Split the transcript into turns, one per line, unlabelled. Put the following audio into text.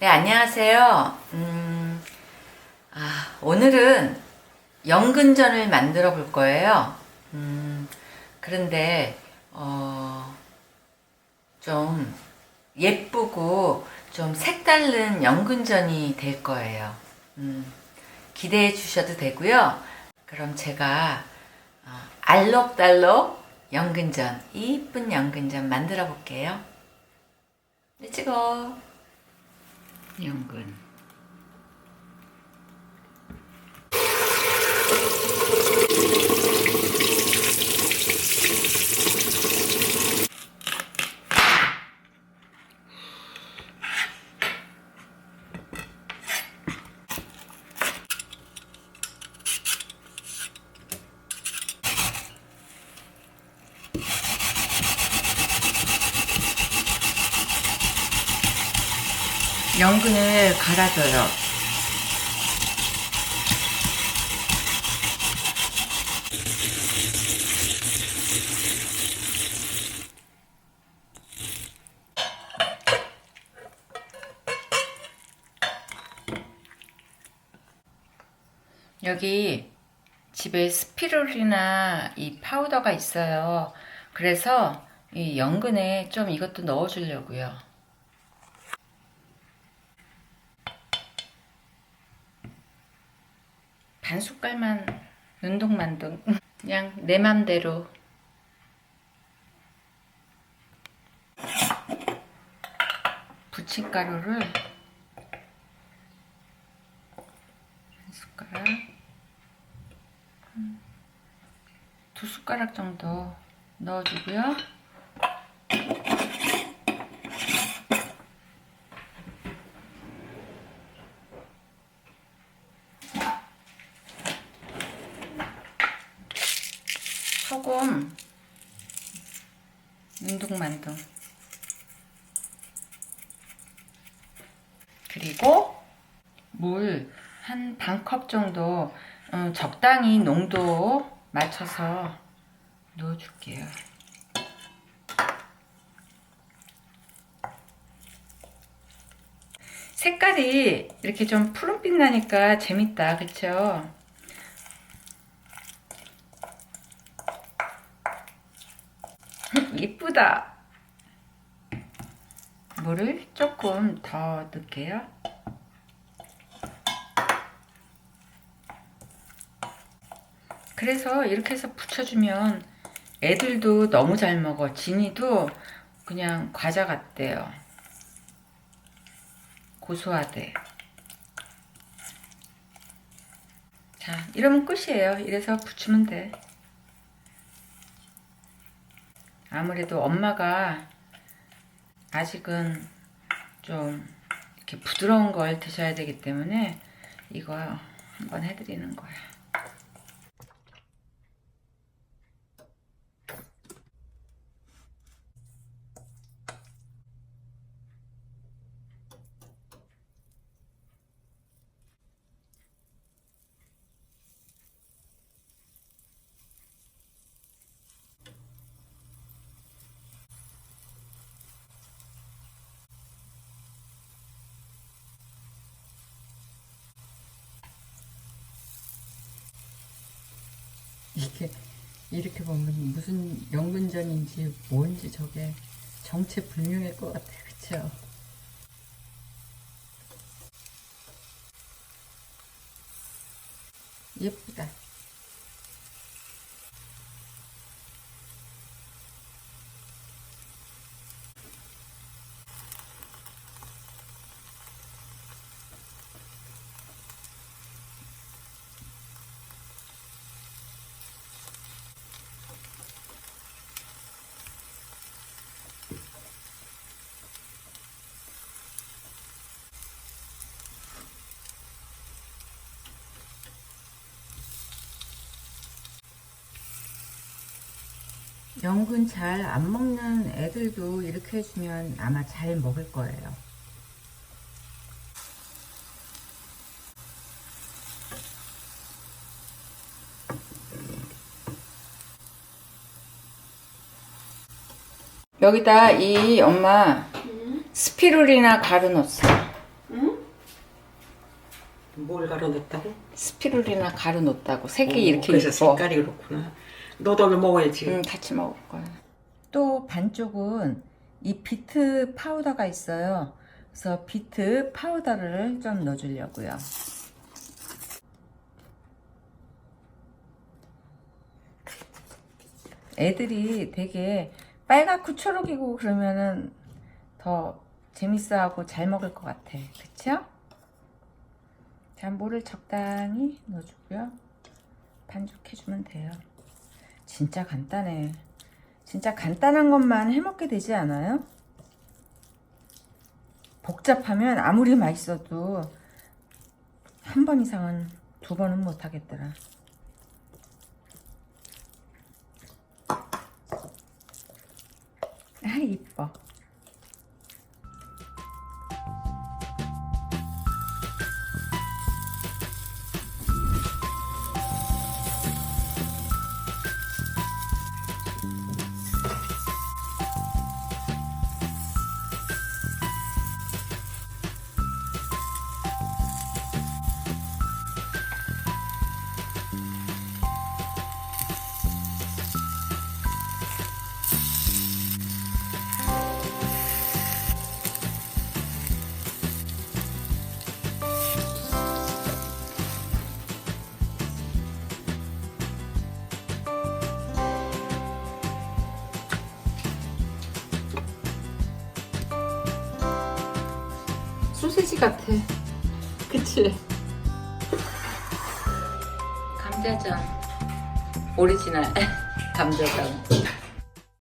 네, 안녕하세요. 음, 아, 오늘은 연근전을 만들어 볼 거예요. 음, 그런데, 어, 좀 예쁘고 좀 색다른 연근전이 될 거예요. 음, 기대해 주셔도 되고요. 그럼 제가 어, 알록달록 연근전, 이쁜 연근전 만들어 볼게요. 네, 찍어. 연근. 연근을 갈아줘요. 여기 집에 스피룰이나 이 파우더가 있어요. 그래서 이 연근에 좀 이것도 넣어주려고요. 반 숟갈만 눈동만둥 그냥 내 맘대로 부침가루를 한 숟가락 음, 두 숟가락 정도 넣어주고요. 소금 눈둥만둥 그리고 물 한 반 컵 정도 어, 적당히 농도 맞춰서 넣어줄게요. 색깔이 이렇게 좀 푸른빛 나니까 재밌다, 그쵸? 이쁘다. 물을 조금 더 넣을게요. 그래서 이렇게 해서 붙여주면 애들도 너무 잘 먹어. 진이도 그냥 과자 같대요. 고소하대. 자, 이러면 끝이에요. 이래서 붙이면 돼. 아무래도 엄마가 아직은 좀 이렇게 부드러운 걸 드셔야 되기 때문에 이거 한번 해드리는 거야.
이게 이렇게 보면 무슨 연근전인지 뭔지 저게 정체불명일 것 같아 그쵸? 예쁘다 연근 잘 안 먹는 애들도 이렇게 해주면 아마 잘 먹을 거예요 여기다 이 엄마 스피룰이나 가루 넣었어.
음, 뭘 갈아 넣었다고?
스피루리나 가루 넣었다고 색이
어,
이렇게
그래서
예뻐.
색깔이 그렇구나. 너도 먹어야지.
응, 같이 먹을 거야.
또 반쪽은 이 비트 파우더가 있어요. 그래서 비트 파우더를 좀 넣어주려고요. 애들이 되게 빨갛고 초록이고 그러면은 더 재밌어하고 잘 먹을 것 같아. 그쵸? 자, 물을 적당히 넣어주고요. 반죽해주면 돼요. 진짜 간단해. 진짜 간단한 것만 해먹게 되지 않아요? 복잡하면 아무리 맛있어도 한 번 이상은 두 번은 못 하겠더라. 아, 이뻐. 소세지 같아. 그치? 감자전. 오리지널 감자전.